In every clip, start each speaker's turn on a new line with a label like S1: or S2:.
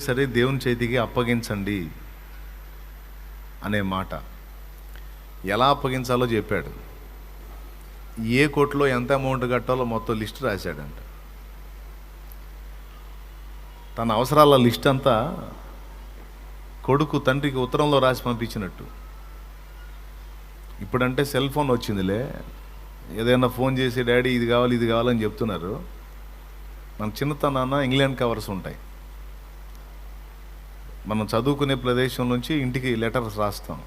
S1: సరే దేవుని చేతికి అప్పగించండి అనే మాట. ఎలా అప్పగించాలో చెప్పాడు. ఏ కోట్లో ఎంత అమౌంట్ కట్టాలో మొత్తం లిస్ట్ రాశాడంట. తన అవసరాల లిస్ట్ అంతా కొడుకు తండ్రికి ఉత్తరంలో రాసి పంపించినట్టు. ఇప్పుడంటే సెల్ ఫోన్ వచ్చిందిలే. ఏదైనా ఫోన్ చేసి డాడీ ఇది కావాలి ఇది కావాలని చెప్తున్నారు. మన చిన్నతనాన్న ఇంగ్లాండ్ కవర్స్ ఉంటాయి. మనం చదువుకునే ప్రదేశం నుంచి ఇంటికి లెటర్స్ రాస్తాం.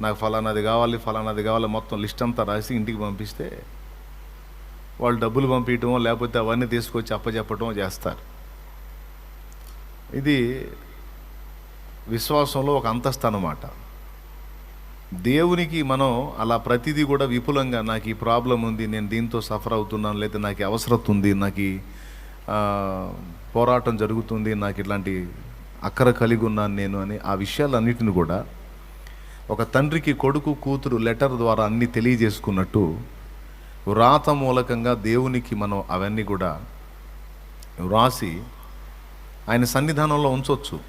S1: నాకు ఫలానాది కావాలి ఫలానాది కావాలి మొత్తం లిస్ట్ అంతా రాసి ఇంటికి పంపిస్తే వాళ్ళు డబ్బులు పంపించడం లేకపోతే అవన్నీ తీసుకొచ్చి అప్పచెప్పటం చేస్తారు. ఇది విశ్వాసంలో ఒక అంతస్తు అన్నమాట. దేవునికి మనం అలా ప్రతిదీ కూడా విపులంగా నాకు ఈ ప్రాబ్లం ఉంది నేను దీంతో సఫర్ అవుతున్నాను లేదా నాకు ఈ అవసరత ఉంది నాకు పోరాటం జరుగుతుంది నాకు ఇట్లాంటి అక్కర కలిగి ఉన్నాను నేను అని ఆ విషయాలన్నిటిని కూడా ఒక తండ్రికి కొడుకు కూతురు లెటర్ ద్వారా అన్ని తెలియజేసుకున్నట్టు వ్రాత మూలకంగా దేవునికి మనం అవన్నీ కూడా వ్రాసి ఆయన సన్నిధానంలో ఉంచవచ్చు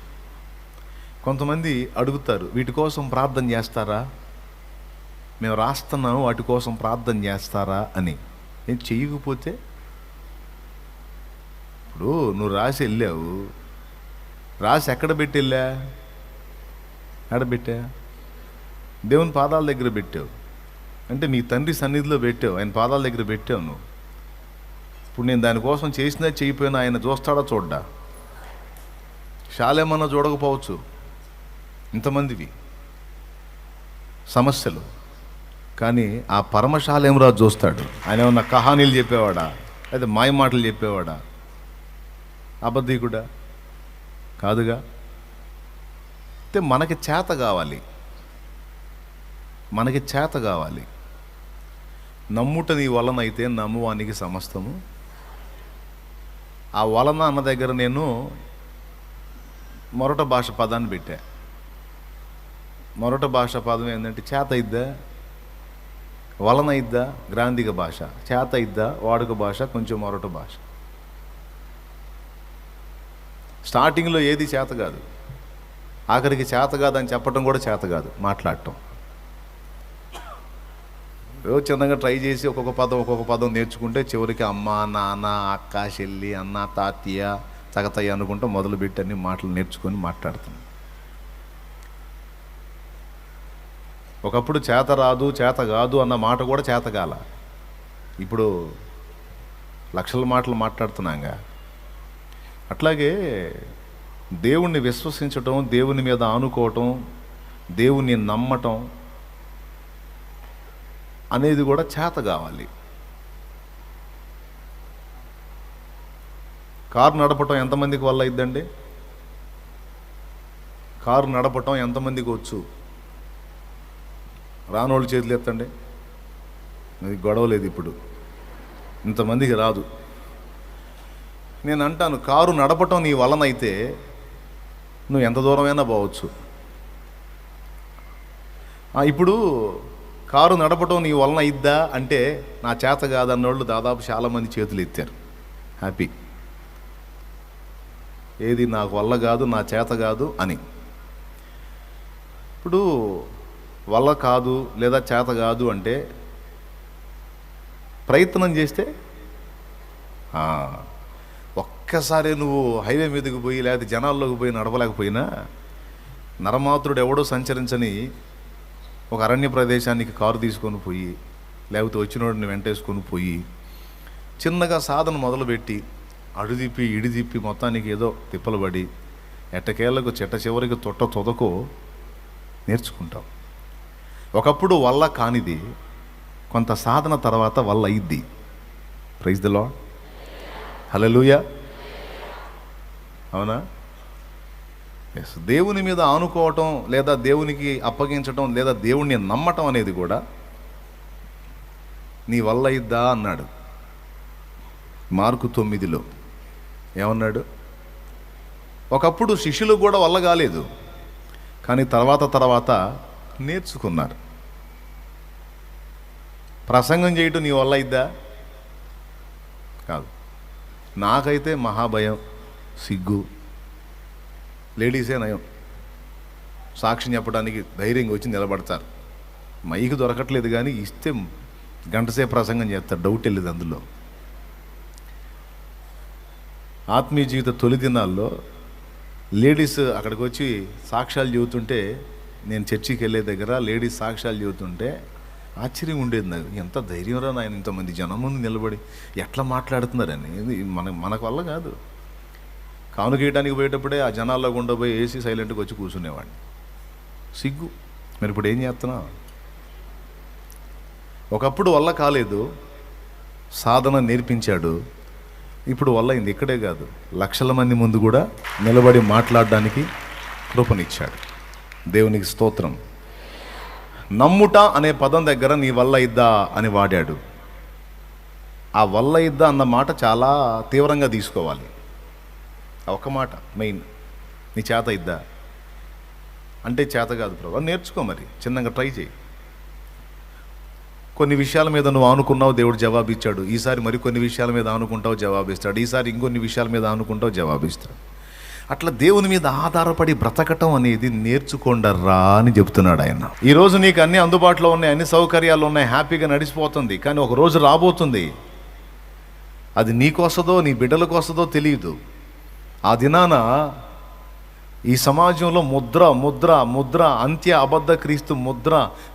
S1: కొంతమంది అడుగుతారు వీటి కోసం ప్రార్థన చేస్తారా? మేము రాస్తున్నాము వాటి కోసం ప్రార్థన చేస్తారా? అని. నేను చేయకపోతే? ఇప్పుడు నువ్వు రాసి వెళ్ళావు రాసి ఎక్కడ పెట్టిల్లా? ఎక్కడ పెట్టా? దేవుని పాదాల దగ్గర పెట్టావు. అంటే నీ తండ్రి సన్నిధిలో పెట్టావు. ఆయన పాదాల దగ్గర పెట్టావు నువ్వు. ఇప్పుడు నేను దానికోసం చేసినా చేయకపోయినా ఆయన చూస్తాడా చూడ్డా? శాలేమన్నా చూడకపోవచ్చు. ఇంతమందివి. సమస్యలు. కానీ ఆ పరమశాలేమరాజు చూస్తాడు. ఆయన ఏమన్నా కహానీలు చెప్పేవాడా? లేదా మాయ మాటలు చెప్పేవాడా? అబద్ధీకుడా? కాదుగా? అయితే మనకి చేత కావాలి. మనకి చేత కావాలి. నమ్ముట నీ వలన అయితే నమ్మువానికి సమస్తము. ఆ వలన అన్న దగ్గర నేను మొరట భాష పదాన్ని పెట్టా. మొరట భాష పదం ఏంటంటే చేత ఇద్దా వలన ఇద్దా గ్రాంధిక భాష. చేత ఇద్దా వాడుక భాష? కొంచెం మొరట భాష. స్టార్టింగ్లో ఏది చేత కాదు. ఆఖరికి చేత కాదని చెప్పడం కూడా చేత కాదు మాట్లాడటం. ఏదో చిన్నగా ట్రై చేసి ఒక్కొక్క పదం ఒక్కొక్క పదం నేర్చుకుంటే చివరికి అమ్మ నాన్న అక్క చెల్లి అన్న తాతయ్య తగతయ్య అనుకుంటూ మొదలుపెట్టి అన్ని మాటలు నేర్చుకొని మాట్లాడుతున్నాం. ఒకప్పుడు చేత రాదు చేత కాదు అన్న మాట కూడా చేత కాల. ఇప్పుడు లక్షల మాటలు మాట్లాడుతున్నాగా. అట్లాగే దేవుణ్ణి విశ్వసించటం దేవుని మీద ఆనుకోవటం దేవుణ్ణి నమ్మటం అనేది కూడా చేత కావాలి. కారు నడపటం ఎంతమందికి వల్ల అయిద్దండి? కారు నడపటం ఎంతమందికి వచ్చు? రానోళ్ళు చేతులు ఎత్తండి. అది గొడవ లేదు ఇప్పుడు. ఇంతమందికి రాదు. నేను అంటాను కారు నడపటం నీ వలనైతే నువ్వు ఎంత దూరమైనా పోవచ్చు. ఇప్పుడు కారు నడపటం నీ వలన ఇద్దా అంటే నా చేత కాదన్నోళ్ళు దాదాపు చాలామంది చేతులు ఎత్తారు. హ్యాపీ ఏది నాకు వల్ల కాదు నా చేత కాదు అని. ఇప్పుడు వల్ల కాదు లేదా చేత కాదు అంటే ప్రయత్నం చేస్తే ఒక్కసారి నువ్వు హైవే మీదకి పోయి లేకపోతే జనాల్లోకి పోయి నడవలేకపోయినా నరమాతుడు ఎవడో సంచరించని ఒక అరణ్య ప్రదేశానికి కారు తీసుకొని పోయి లేకపోతే వచ్చినోడిని వెంటేసుకొని పోయి చిన్నగా సాధన మొదలుపెట్టి అడుదిప్పి ఇడిదిప్పి మొత్తానికి ఏదో తిప్పలు పడి ఎట్టకేళ్ళకు చెట్ట చివరికి తొట్ట తొదకో నేర్చుకుంటాం. ఒకప్పుడు వల్ల కానిది కొంత సాధన తర్వాత వల్ల అయ్యిద్ది ప్రైజ్ ద లాడ్ హలలుయా అవునా? ఎస్ దేవుని మీద ఆనుకోవటం లేదా దేవునికి అప్పగించటం లేదా దేవుణ్ణి నమ్మటం అనేది కూడా నీ వల్ల ఇద్దా అన్నాడు. మార్కు తొమ్మిదిలో. ఏమన్నాడు? ఒకప్పుడు శిష్యులు కూడా వల్ల కాలేదు కానీ తర్వాత తర్వాత నేర్చుకున్నారు. ప్రసంగం చేయటం నీ వల్ల ఇద్దా కాదు. నాకైతే మహాభయం. సిగ్గు. లేడీసే నయం. సాక్ష్యం చెప్పడానికి ధైర్యంగా వచ్చి నిలబడతారు. మైకి దొరకట్లేదు కానీ ఇస్తే గంటసేపు ప్రసంగం చేస్తారు. డౌట్ వెళ్ళేది అందులో. ఆత్మీయ జీవిత తొలి దినాల్లో లేడీస్ అక్కడికి వచ్చి సాక్ష్యాలు చెబుతుంటే నేను చర్చికి వెళ్ళే దగ్గర లేడీస్ సాక్ష్యాలు చెబుతుంటే ఆశ్చర్యం ఉండేది నాకు. ఎంత ధైర్యంరా నాయన ఇంతమంది జనం ముందు నిలబడి ఎట్లా మాట్లాడుతున్నారని మన మనకు వల్ల కాదు. కానుకేయడానికి పోయేటప్పుడే ఆ జనాల్లో గుండా పోయి ఏసీ సైలెంట్గా వచ్చి కూర్చునేవాడిని. సిగ్గు. మరి ఇప్పుడు ఏం చేస్తున్నా ఒకప్పుడు వల్ల కాలేదు. సాధన నేర్పించాడు. ఇప్పుడు వల్ల అయింది. ఇక్కడే కాదు. లక్షల మంది ముందు కూడా నిలబడి మాట్లాడడానికి కృపనిచ్చాడు. దేవునికి స్తోత్రం. నమ్ముట అనే పదం దగ్గర నీ వల్ల ఇద్దా అని వాడాడు. ఆ వల్ల ఇద్దా అన్న మాట చాలా తీవ్రంగా తీసుకోవాలి. ఒక మాట మెయిన్ నీ చేత ఇద్దా? అంటే చేత కాదు ప్రభు నేర్చుకో మరి చిన్నగా ట్రై చేయి. కొన్ని విషయాల మీద నువ్వు ఆనుకున్నావు దేవుడు జవాబిచ్చాడు. ఈసారి మరి కొన్ని విషయాల మీద ఆనుకుంటావు జవాబిస్తాడు. ఈసారి ఇంకొన్ని విషయాల మీద ఆనుకుంటావు జవాబిస్తాడు. అట్లా దేవుని మీద ఆధారపడి బ్రతకటం అనేది నేర్చుకోండర్రా అని చెప్తున్నాడు ఆయన. ఈరోజు నీకు అన్ని అందుబాటులో ఉన్నాయి అన్ని సౌకర్యాలు ఉన్నాయి హ్యాపీగా నడిచిపోతుంది. కానీ ఒక రోజు రాబోతుంది. అది నీకొస్తుందో నీ బిడ్డలకు వస్తుందో తెలియదు. ఆ దినాన ఈ సమాజంలో ముద్ర ముద్ర ముద్ర అంత్య అబద్ధ క్రీస్తు ముద్ర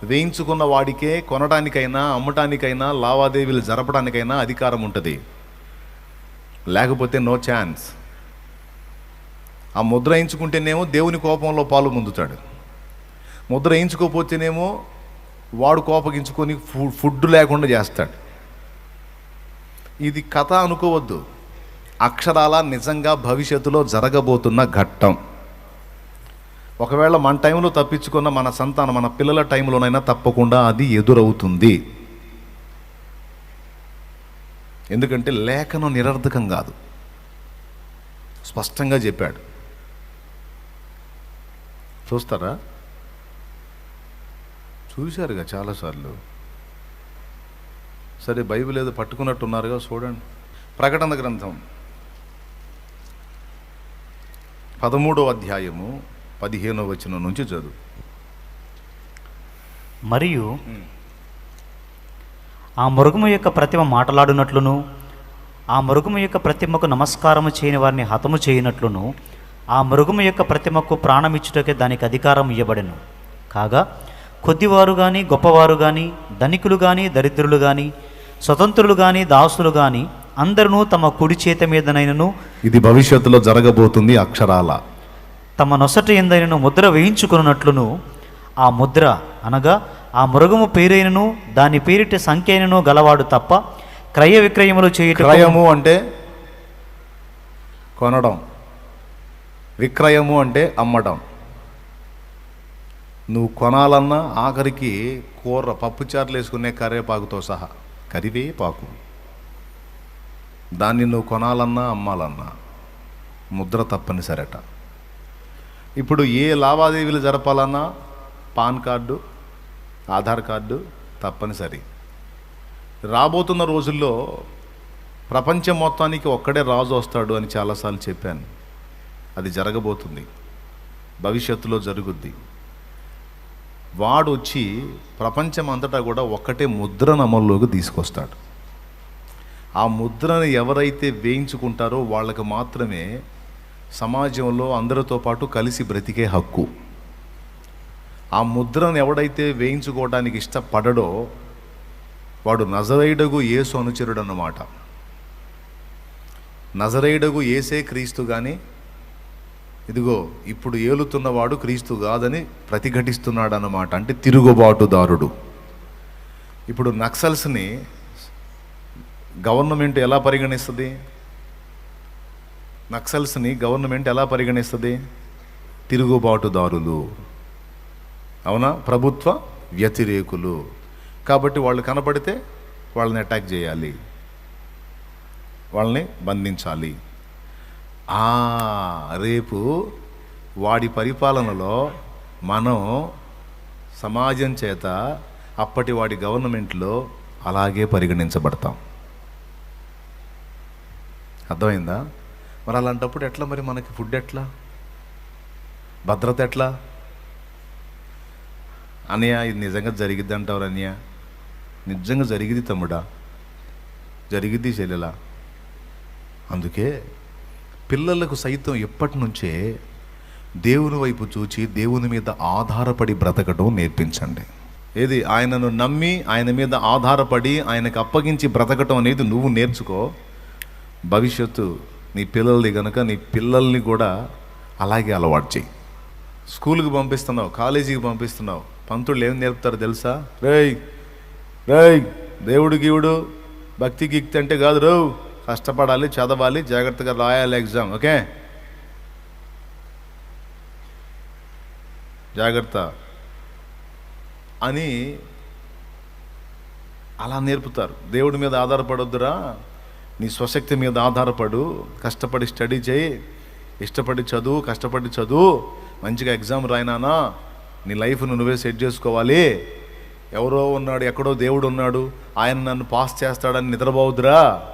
S1: వేయించుకున్న వాడికే కొనడానికైనా అమ్మటానికైనా లావాదేవీలు జరపడానికైనా అధికారం ఉంటుంది. లేకపోతే నో ఛాన్స్ ఆ ముద్ర వేయించుకుంటేనేమో దేవుని కోపంలో పాలు పొందుతాడు ముద్ర వేయించుకోకపోతేనేమో వాడు కోపగించుకొని ఫుడ్ లేకుండా చేస్తాడు. ఇది కథ అనుకోవద్దు. అక్షరాల నిజంగా భవిష్యత్తులో జరగబోతున్న ఘట్టం. ఒకవేళ మన టైంలో తప్పించుకున్న మన సంతానం మన పిల్లల టైంలోనైనా తప్పకుండా అది ఎదురవుతుంది. ఎందుకంటే లేఖనం నిరర్ధకం కాదు. స్పష్టంగా చెప్పాడు. చూస్తారా? చూశారుగా చాలాసార్లు. సరే బైబిల్ ఏదో పట్టుకున్నట్టున్నారుగా చూడండి. ప్రకటన గ్రంథం. పదమూడో అధ్యాయము పదిహేనో వచనం నుంచి చదువు.
S2: మరియు ఆ మృగము యొక్క ప్రతిమ మాటలాడునట్లును ఆ మృగము యొక్క ప్రతిమకు నమస్కారము చేయని వారిని హతము చేయనట్లును ఆ మృగము యొక్క ప్రతిమకు ప్రాణమిచ్చుటకే దానికి అధికారం ఇవ్వబడెను కాగా కొద్దివారు కానీ గొప్పవారు కానీ ధనికులు కానీ దరిద్రులు కానీ స్వతంత్రులు కానీ దాసులు కానీ అందరూ తమ కుడి చేత మీదనైనను
S1: ఇది భవిష్యత్తులో జరగబోతుంది అక్షరాల.
S2: తమ నొసట ఎందైనను ముద్ర వేయించుకున్నట్లును ఆ ముద్ర అనగా ఆ మృగము పేరైనను దాని పేరిట సంఖ్య అయినను గలవాడు తప్ప క్రయ విక్రయములు చేయుట
S1: క్రయము అంటే కొనడం. విక్రయము అంటే అమ్మడం. నువ్వు కొనాలన్నా ఆఖరికి కూర పప్పుచారులు వేసుకునే కరివేపాకుతో సహా. కరివేపాకు. దాన్ని నువ్వు కొనాలన్నా అమ్మాలన్నా ముద్ర తప్పనిసరట. ఇప్పుడు ఏ లావాదేవీలు జరపాలన్నా పాన్ కార్డు ఆధార్ కార్డు తప్పనిసరి. రాబోతున్న రోజుల్లో ప్రపంచం మొత్తానికి ఒక్కడే రాజు వస్తాడు అని చాలాసార్లు చెప్పాను. అది జరగబోతుంది. భవిష్యత్తులో జరుగుద్ది. వాడు వచ్చి ప్రపంచం అంతటా కూడా ఒక్కటే ముద్రను అమల్లోకి తీసుకొస్తాడు. ఆ ముద్రను ఎవరైతే వేయించుకుంటారో వాళ్ళకి మాత్రమే సమాజంలో అందరితో పాటు కలిసి బ్రతికే హక్కు. ఆ ముద్రను ఎవడైతే వేయించుకోవడానికి ఇష్టపడడో వాడు నజరైడగు ఏసు అనుచరుడు అన్నమాట నజరైడగు ఏసే క్రీస్తు కానీ ఇదిగో ఇప్పుడు ఏలుతున్నవాడు క్రీస్తు కాదని ప్రతిఘటిస్తున్నాడు అన్నమాట అంటే తిరుగుబాటుదారుడు. ఇప్పుడు నక్సల్స్ని గవర్నమెంట్ ఎలా పరిగణిస్తుంది? నక్సల్స్ని గవర్నమెంట్ ఎలా పరిగణిస్తుంది? తిరుగుబాటుదారులు. అవునా? ప్రభుత్వ వ్యతిరేకులు. కాబట్టి వాళ్ళు కనపడితే వాళ్ళని అటాక్ చేయాలి. వాళ్ళని బంధించాలి. ఆ రేపు వాడి పరిపాలనలో మనం సమాజం చేత అప్పటి వాడి గవర్నమెంట్లో అలాగే పరిగణించబడతాం. అర్థమైందా? మరి అలాంటప్పుడు ఎట్లా మరి మనకి ఫుడ్ ఎట్లా? భద్రత ఎట్లా? అనయ్య ఇది నిజంగా జరిగిద్ది అంటారు అనయ్య నిజంగా జరిగింది తమ్ముడా. జరిగిద్ది చెల్లెలా అందుకే పిల్లలకు సైతం ఎప్పటి నుంచే దేవుని వైపు చూచి దేవుని మీద ఆధారపడి బ్రతకడం నేర్పించండి. ఏది? ఆయనను నమ్మి ఆయన మీద ఆధారపడి ఆయనకు అప్పగించి బ్రతకటం అనేది నువ్వు నేర్చుకో. భవిష్యత్తు నీ పిల్లల్ని కనుక నీ పిల్లల్ని కూడా అలాగే అలవాటు చేయి. స్కూల్కి పంపిస్తున్నావు కాలేజీకి పంపిస్తున్నావు పంతులు ఏం నేర్పుతారు తెలుసా? రేయ్ రేయ్ దేవుడు గీవుడు భక్తి గిక్తి అంటే కాదు రో కష్టపడాలి చదవాలి జాగ్రత్తగా రాయాలి ఎగ్జామ్ ఓకే? జాగ్రత్త. అని అలా నేర్పుతారు. దేవుడి మీద ఆధారపడొద్దురా? నీ స్వశక్తి మీద ఆధారపడు. కష్టపడి స్టడీ చేయి. ఇష్టపడి చదువు కష్టపడి చదువు. మంచిగా ఎగ్జామ్ రాయినానా? నీ లైఫ్ను నువ్వే సెట్ చేసుకోవాలి. ఎవరో ఉన్నాడు ఎక్కడో దేవుడు ఉన్నాడు. ఆయన నన్ను పాస్ చేస్తాడని నిద్రపోవద్దురా.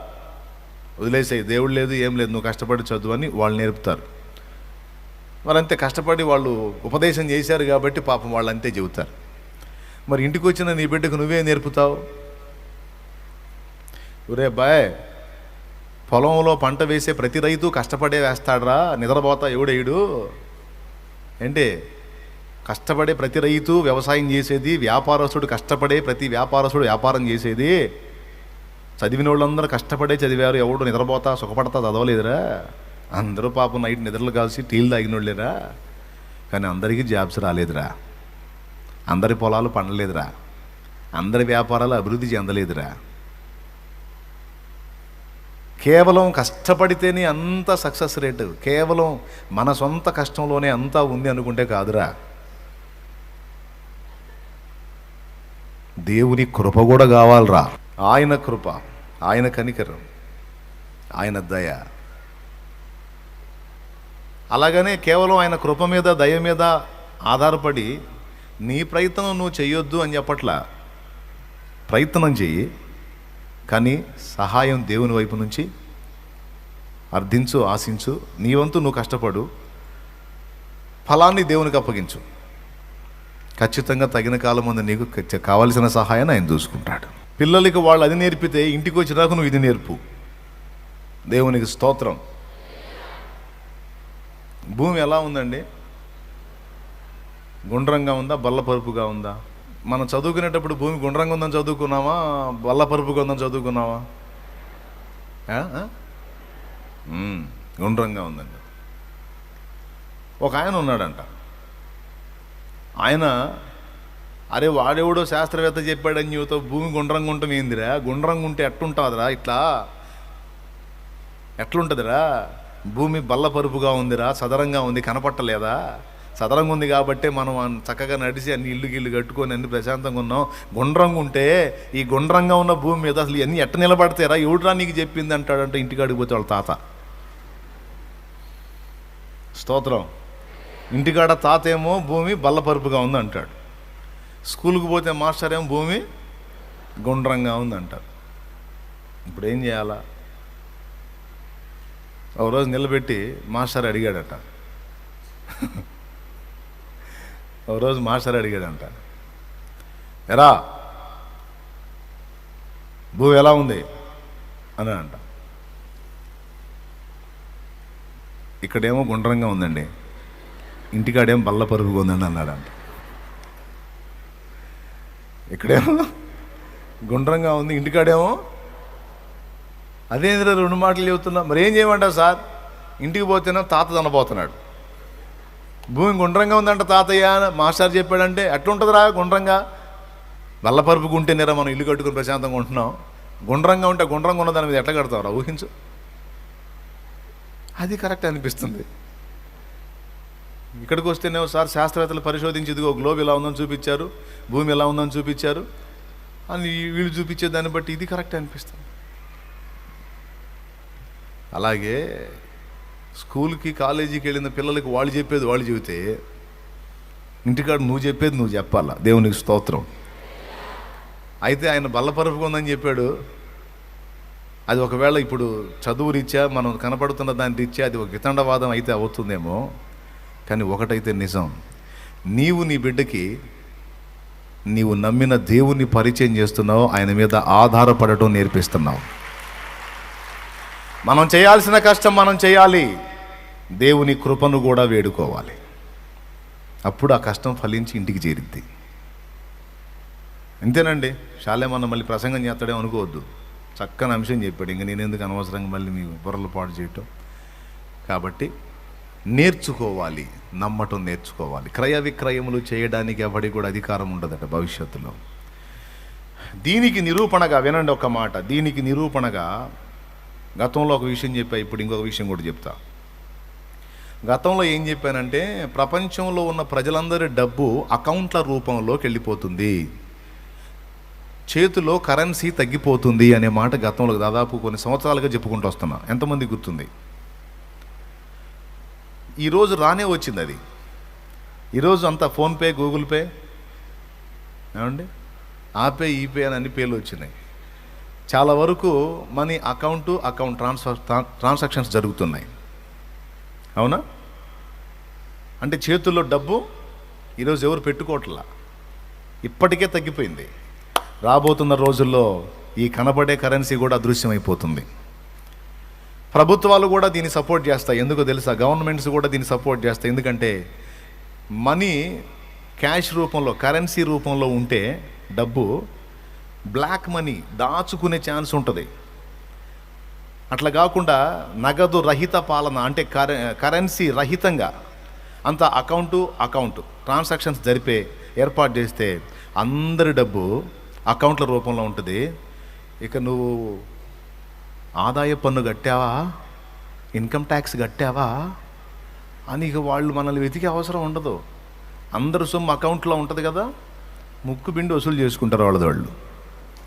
S1: వదిలేసాయి. దేవుడు లేదు ఏం లేదు. నువ్వు కష్టపడి చదువు అని వాళ్ళు నేర్పుతారు. మరి అంతే కష్టపడి వాళ్ళు ఉపదేశం చేశారు కాబట్టి పాపం వాళ్ళు అంతే చెబుతారు. మరి ఇంటికి వచ్చిన నీ బిడ్డకు నువ్వే నేర్పుతావు? ఒరే బాయ్ పొలంలో పంట వేసే ప్రతి రైతు కష్టపడే వేస్తాడరా నిద్రపోతా ఎవడేయుడు ఏంటి? కష్టపడే ప్రతి రైతు వ్యవసాయం చేసేది వ్యాపారస్తుడు కష్టపడే ప్రతి వ్యాపారస్తుడు వ్యాపారం చేసేది. చదివిన వాళ్ళందరూ కష్టపడే చదివారు ఎవడు నిద్రపోతా సుఖపడతా చదవలేదురా. అందరూ పాపం నైట్ నిద్రలు కాల్సి టీలు తాగిన వాళ్ళేరా కానీ అందరికీ జాబ్స్ రాలేదురా. అందరి పొలాలు పండలేదురా. అందరి వ్యాపారాలు అభివృద్ధి చెందలేదురా. కేవలం కష్టపడితేనే అంత సక్సెస్ రేటు. కేవలం మన సొంత కష్టంలోనే అంతా ఉంది అనుకుంటే కాదురా. దేవుని కృప కూడా కావాలరా. ఆయన కృప ఆయన కనికరం ఆయన దయ. అలాగనే కేవలం ఆయన కృప మీద దయ మీద ఆధారపడి నీ ప్రయత్నం నువ్వు చేయొద్దు అని చెప్పట్లా. ప్రయత్నం చెయ్యి. కానీ సహాయం దేవుని వైపు నుంచి అర్థించు ఆశించు. నీ వంతు నువ్వు కష్టపడు. ఫలాన్ని దేవునికి అప్పగించు. ఖచ్చితంగా తగిన కాలం ముందు నీకు కావలసిన సహాయాన్ని ఆయన చూసుకుంటాడు పిల్లలకి వాళ్ళు అది నేర్పితే ఇంటికి వచ్చినాక నువ్వు ఇది నేర్పు. దేవునికి స్తోత్రం. భూమి ఎలా ఉందండి? గుండ్రంగా ఉందా? బల్లపరుపుగా ఉందా? మనం చదువుకునేటప్పుడు భూమి గుండ్రంగా ఉందని చదువుకున్నావా? బల్లపరుపుగా ఉందని చదువుకున్నావా? గుండ్రంగా ఉందండి ఒక ఆయన ఉన్నాడంట. ఆయన అరే వాడెవడో శాస్త్రవేత్త చెప్పాడని చెబుతా భూమి గుండ్రంగా ఉంటాం ఏందిరా? గుండ్రంగా ఉంటే ఎట్టుంటుందిరా ఇట్లా? ఎట్లుంటుందిరా? భూమి బల్లపరుపుగా ఉందిరా? సదరంగా ఉంది. కనపట్టలేదా? సదరంగా ఉంది కాబట్టే మనం చక్కగా నడిచి అన్ని ఇల్లు గిల్లు కట్టుకొని అన్ని ప్రశాంతంగా ఉన్నాం. గుండ్రంగా ఉంటే ఈ గుండ్రంగా ఉన్న భూమి మీద అసలు ఇవన్నీ ఎట్ట నిలబడతారా ఎవడురా నీకు చెప్పింది అంటాడంటే ఇంటికాడికి పోతే వాళ్ళ తాత. స్తోత్రం. ఇంటికాడ తాత ఏమో భూమి బల్లపరుపుగా ఉంది అంటాడు. స్కూల్కి పోతే మాస్టర్ ఏమో భూమి గుండ్రంగా ఉంది అంటారు ఇప్పుడు ఏం చేయాలా? ఒక రోజు నిలబెట్టి మాస్టర్ అడిగాడట. ఒక రోజు మాస్టర్ అడిగాడంట ఎరా భూమి ఎలా ఉంది? అని అంట ఇక్కడేమో గుండ్రంగా ఉందండి. ఇంటికాడేమో బల్ల పరుగుగా ఉందండి అన్నాడంట. ఇక్కడేమో గుండ్రంగా ఉంది ఇంటికాడేమో అదేంద్ర రెండు మాటలు చెబుతున్నా మరి ఏం చేయమంటావు సార్? ఇంటికి పోతేనే తాత తనపోతున్నాడు. భూమి గుండ్రంగా ఉందంట తాతయ్య మాస్టర్ చెప్పాడంటే ఎట్లుంటుందిరా గుండ్రంగా. బల్లపరుపుకు ఉంటేనేరా మనం ఇల్లు కట్టుకుని ప్రశాంతంగా ఉంటున్నాం. గుండ్రంగా ఉంటే గుండ్రంగా ఉన్న దాని మీద ఎట్లా కడతావురా? ఊహించు. అది కరెక్ట్ అనిపిస్తుంది. ఇక్కడికి వస్తేనే ఒకసారి శాస్త్రవేత్తలు పరిశోధించి ఇదిగో గ్లోబ్ ఎలా ఉందని చూపించారు భూమి ఎలా ఉందని చూపించారు అని వీళ్ళు చూపించే దాన్ని బట్టి ఇది కరెక్ట్ అనిపిస్తుంది. అలాగే స్కూల్కి కాలేజీకి వెళ్ళిన పిల్లలకి వాళ్ళు చెప్పేది వాళ్ళు చెబితే ఇంటికాడ నువ్వు చెప్పేది నువ్వు చెప్పాలా? దేవునికి స్తోత్రం. అయితే ఆయన బల్లపరుపుగా ఉందని చెప్పాడు. అది ఒకవేళ ఇప్పుడు చదువు రీత్యా మనం కనపడుతున్న దాని రీత్యా అది ఒక వితండవాదం అయితే అవుతుందేమో కానీ ఒకటైతే నిజం. నీవు నీ బిడ్డకి నీవు నమ్మిన దేవుని పరిచయం చేస్తున్నావు ఆయన మీద ఆధారపడటం నేర్పిస్తున్నావు. మనం చేయాల్సిన కష్టం మనం చేయాలి. దేవుని కృపను కూడా వేడుకోవాలి. అప్పుడు ఆ కష్టం ఫలించి ఇంటికి చేరిద్ది. అంతేనండి శాలేమన్న మళ్ళీ ప్రసంగం చేస్తాడే అనుకోవద్దు. చక్కని అంశం చెప్పాడు ఇంక నేను ఎందుకు అనవసరంగా మళ్ళీ మీ బుర్రలు పాడు చేయటం? కాబట్టి నేర్చుకోవాలి నమ్మటం నేర్చుకోవాలి. క్రయ విక్రయములు చేయడానికి ఎవరికి కూడా అధికారం ఉండదట భవిష్యత్తులో. దీనికి నిరూపణగా వినండి ఒక మాట దీనికి నిరూపణగా గతంలో ఒక విషయం చెప్పా ఇప్పుడు ఇంకొక విషయం కూడా చెప్తా. గతంలో ఏం చెప్పానంటే ప్రపంచంలో ఉన్న ప్రజలందరి డబ్బు అకౌంట్ల రూపంలోకి వెళ్ళిపోతుంది. చేతిలో కరెన్సీ తగ్గిపోతుంది అనే మాట గతంలో దాదాపు కొన్ని సంవత్సరాలుగా చెప్పుకుంటూ వస్తున్నా. ఎంతమంది గుర్తుంది? ఈరోజు రానే వచ్చింది అది. ఈరోజు అంతా ఫోన్పే గూగుల్ పే ఏమండి? ఆ పే అని అన్ని పేర్లు వచ్చినాయి. చాలా వరకు money account account transfer transactions జరుగుతున్నాయి. అవునా? అంటే చేతుల్లో డబ్బు ఈరోజు ఎవరు పెట్టుకోవట్లా? ఇప్పటికే తగ్గిపోయింది. రాబోతున్న రోజుల్లో ఈ కనబడే కరెన్సీ కూడా అదృశ్యమైపోతుంది. ప్రభుత్వాలు కూడా దీన్ని సపోర్ట్ చేస్తాయి. ఎందుకో తెలుసా? గవర్నమెంట్స్ కూడా దీన్ని సపోర్ట్ చేస్తాయి. ఎందుకంటే మనీ క్యాష్ రూపంలో కరెన్సీ రూపంలో ఉంటే డబ్బు బ్లాక్ మనీ దాచుకునే ఛాన్స్ ఉంటుంది. అట్లా కాకుండా నగదు రహిత పాలన అంటే కరె కరెన్సీ రహితంగా అంత అకౌంటు అకౌంట్ ట్రాన్సాక్షన్స్ జరిపే ఏర్పాటు చేస్తే అందరి డబ్బు అకౌంట్ల రూపంలో ఉంటుంది. ఇక నువ్వు ఆదాయ పన్ను కట్టావా? Income tax కట్టావా? అని ఇక వాళ్ళు మనల్ని వెతికే అవసరం ఉండదు. అందరు సొమ్ము అకౌంట్లో ఉంటుంది కదా. ముక్కు బిండి వసూలు చేసుకుంటారు వాళ్ళది వాళ్ళు.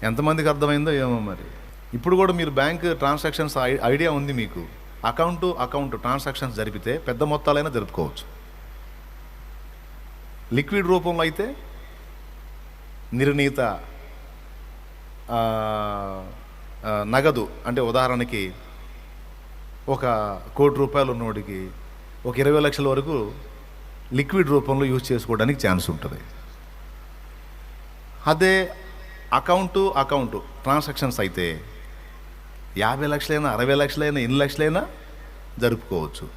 S1: ఎంతమందికి అర్థమైందో ఏమో మరి. ఇప్పుడు కూడా మీరు బ్యాంక్ ట్రాన్సాక్షన్స్ ఐ- ఐడియా ఉంది మీకు. అకౌంట్ అకౌంట్ ట్రాన్సాక్షన్స్ జరిపితే పెద్ద మొత్తాలైనా జరుపుకోవచ్చు. లిక్విడ్ రూపంలో అయితే నిర్ణీత నగదు అంటే ఉదాహరణకి ఒక కోటి రూపాయలు ఉన్నోడికి ఒక ఇరవై లక్షల వరకు లిక్విడ్ రూపంలో యూజ్ చేసుకోవడానికి ఛాన్స్ ఉంటుంది. అదే అకౌంటు అకౌంటు ట్రాన్సాక్షన్స్ అయితే యాభై లక్షలైనా అరవై లక్షలైనా ఎన్ని లక్షలైనా జరుపుకోవచ్చు.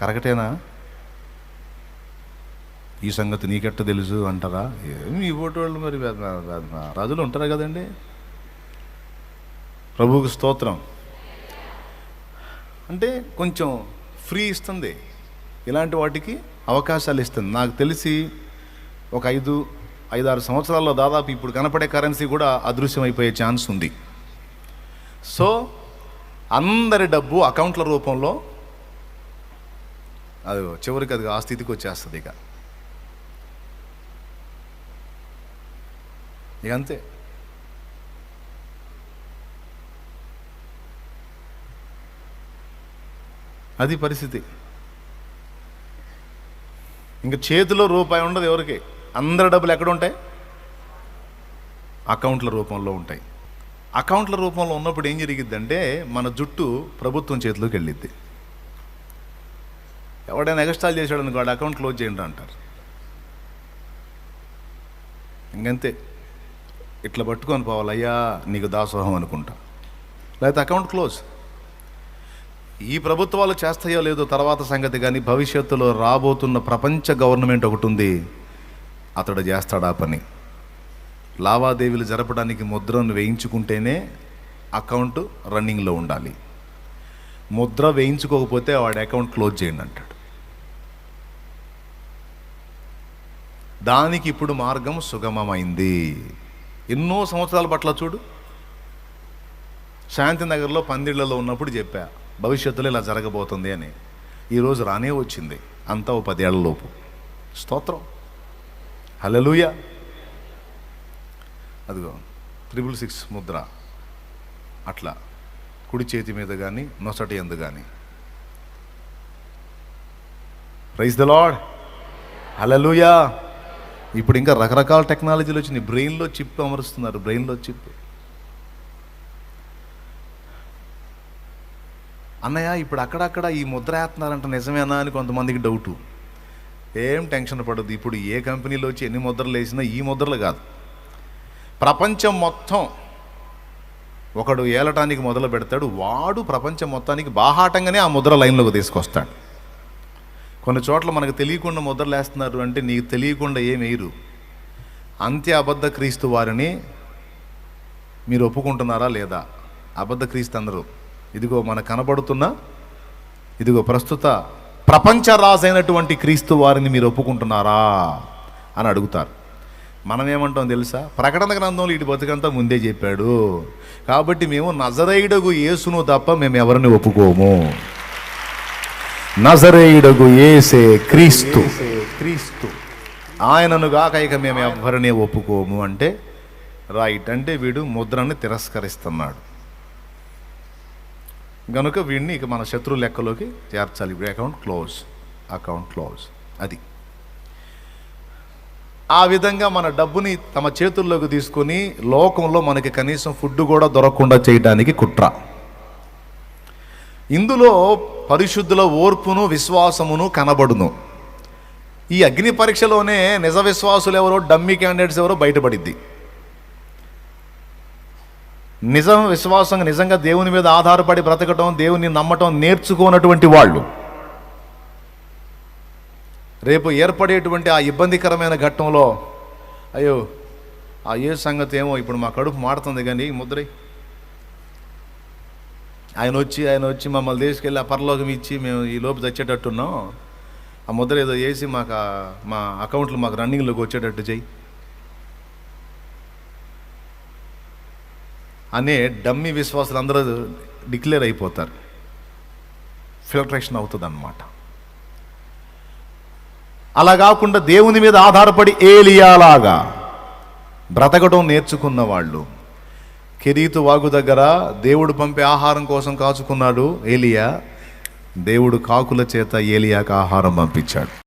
S1: కరెక్టేనా? ఈ సంగతి నీకెట్ట తెలుసు అంటారా? ఏమి ఈ ఓటు వాళ్ళు మరి రాజులు ఉంటారు కదండి. ప్రభువుకి స్తోత్రం. అంటే కొంచెం ఫ్రీ ఇస్తుంది. ఇలాంటి వాటికి అవకాశాలు ఇస్తుంది. నాకు తెలిసి ఒక ఐదు ఐదారు సంవత్సరాల్లో దాదాపు ఇప్పుడు కనపడే కరెన్సీ కూడా అదృశ్యమైపోయే ఛాన్స్ ఉంది. సో అందరి డబ్బు అకౌంట్ల రూపంలో అది చివరికి అది ఆ స్థితికి వచ్చేస్తుంది ఇక. ఇక అంతే. అది పరిస్థితి. ఇంకా చేతిలో రూపాయి ఉండదు ఎవరికి? అందరి డబ్బులు ఎక్కడ ఉంటాయి? అకౌంట్ల రూపంలో ఉంటాయి. అకౌంట్ల రూపంలో ఉన్నప్పుడు ఏం జరిగిద్దంటే మన జుట్టు ప్రభుత్వం చేతిలోకి వెళ్ళిద్ది. ఎవడైనా ఎగస్టాల్ చేశాడు అనుకో అకౌంట్ క్లోజ్ చేయండి అంటారు. ఇంకంతే. ఇట్లా పట్టుకొని పోవాలి అయ్యా నీకు దాసోహం అనుకుంటా. లేకపోతే అకౌంట్ క్లోజ్. ఈ ప్రభుత్వాలు చేస్తాయో లేదో తర్వాత సంగతి కానీ భవిష్యత్తులో రాబోతున్న ప్రపంచ గవర్నమెంట్ ఒకటి ఉంది. అతడు చేస్తాడా పని. లావాదేవీలు జరపడానికి ముద్రను వేయించుకుంటేనే అకౌంట్ రన్నింగ్లో ఉండాలి. ముద్ర వేయించుకోకపోతే వాడి అకౌంట్ క్లోజ్ చేయండి అంటాడు. దానికి ఇప్పుడు మార్గం సుగమమైంది. ఎన్నో సంవత్సరాల పట్ల చూడు. శాంతినగర్లో పందిళ్ళలో ఉన్నప్పుడు చెప్పా భవిష్యత్తులో ఇలా జరగబోతుంది అని. ఈరోజు రానే వచ్చింది. అంతా ఓ పదేళ్ళలోపు స్తోత్రం. హలలుయా అదిగో త్రిబుల్ సిక్స్ ముద్ర. అట్లా. కుడి చేతి మీద కానీ నొసటి ఎందు కానీ రైస్ ద లాడ్ అలలుయా ఇప్పుడు ఇంకా రకరకాల టెక్నాలజీలు వచ్చినాయి. బ్రెయిన్లో చిప్ అమరుస్తున్నారు. బ్రెయిన్లో చిప్ అన్నయ్య ఇప్పుడు అక్కడక్కడ ఈ ముద్ర వేస్తున్నారంట నిజమేనా అని కొంతమందికి డౌటు ఏం టెన్షన్ పడదు ఇప్పుడు ఏ కంపెనీలో వచ్చి ఎన్ని ముద్రలు వేసినా ఈ ముద్రలు కాదు. ప్రపంచం మొత్తం ఒకడు ఏలటానికి మొదలు పెడతాడు వాడు ప్రపంచం మొత్తానికి బాహాటంగానే ఆ ముద్ర లైన్లోకి తీసుకొస్తాడు. కొన్ని చోట్ల మనకు తెలియకుండా ముద్రలేస్తున్నారు అంటే నీకు తెలియకుండా ఏం వేయరు. అంత్య అబద్ధ క్రీస్తు వారిని మీరు ఒప్పుకుంటున్నారా లేదా? అబద్ధ క్రీస్తు అందరూ ఇదిగో మన కనబడుతున్న ఇదిగో ప్రస్తుత ప్రపంచ రాజైనటువంటి క్రీస్తు వారిని మీరు ఒప్పుకుంటున్నారా? అని అడుగుతారు. మనం ఏమంటాం తెలుసా? ప్రకటన గ్రంథంలో ఇటు బతుకంతా ముందే చెప్పాడు. కాబట్టి మేము నజరైడగు యేసును తప్ప మేము ఎవరిని ఒప్పుకోము. నజరేయుడగు ఏసే క్రీస్తు. క్రీస్తు. ఆయనను గాక ఇక మేము ఎవరిని ఒప్పుకోము అంటే రైట్ అంటే వీడు ముద్రని తిరస్కరిస్తున్నాడు. గనుక వీడిని ఇక మన శత్రు లెక్కలోకి చేర్చాలి. ఇప్పుడు అకౌంట్ క్లోజ్. Account close. అది. ఆ విధంగా మన డబ్బుని తమ చేతుల్లోకి తీసుకొని లోకంలో మనకి కనీసం ఫుడ్ కూడా దొరకకుండా చేయడానికి కుట్ర. ఇందులో పరిశుద్ధుల ఓర్పును విశ్వాసమును కనబడును. ఈ అగ్ని పరీక్షలోనే నిజ విశ్వాసులు ఎవరో డమ్మీ క్యాండిడేట్స్ ఎవరో బయటపడిద్ది. నిజం విశ్వాసం నిజంగా దేవుని మీద ఆధారపడి బ్రతకటం దేవుని నమ్మటం నేర్చుకోనటువంటి వాళ్ళు. రేపు ఏర్పడేటువంటి ఆ ఇబ్బందికరమైన ఘట్టంలో అయ్యో ఆ ఏ సంగతి ఏమో ఇప్పుడు మా కడుపు మాడుతుంది కానీ ముద్రై. ఆయన వచ్చి ఆయన వచ్చి మమ్మల్ని తీసుకెళ్ళి ఆ పరలోకం ఇచ్చి మేము ఈ లోపు తెచ్చేటట్టున్నాం. ఆ ముద్ర ఏదో వేసి మాకు మా అకౌంట్లు మాకు రన్నింగ్లోకి వచ్చేటట్టు చెయ్యి అనే డమ్మీ విశ్వాసులు అందరూ డిక్లేర్ అయిపోతారు. ఫిల్టరేషన్ అవుతుంది అన్నమాట అలా కాకుండా దేవుని మీద ఆధారపడి ఏలియాలాగా బ్రతకడం నేర్చుకున్న వాళ్ళు. కెరీతు వాగు దగ్గర దేవుడు పంపే ఆహారం కోసం కాచుకున్నాడు ఏలియా. దేవుడు కాకుల చేత ఏలియాకు ఆహారం పంపించాడు.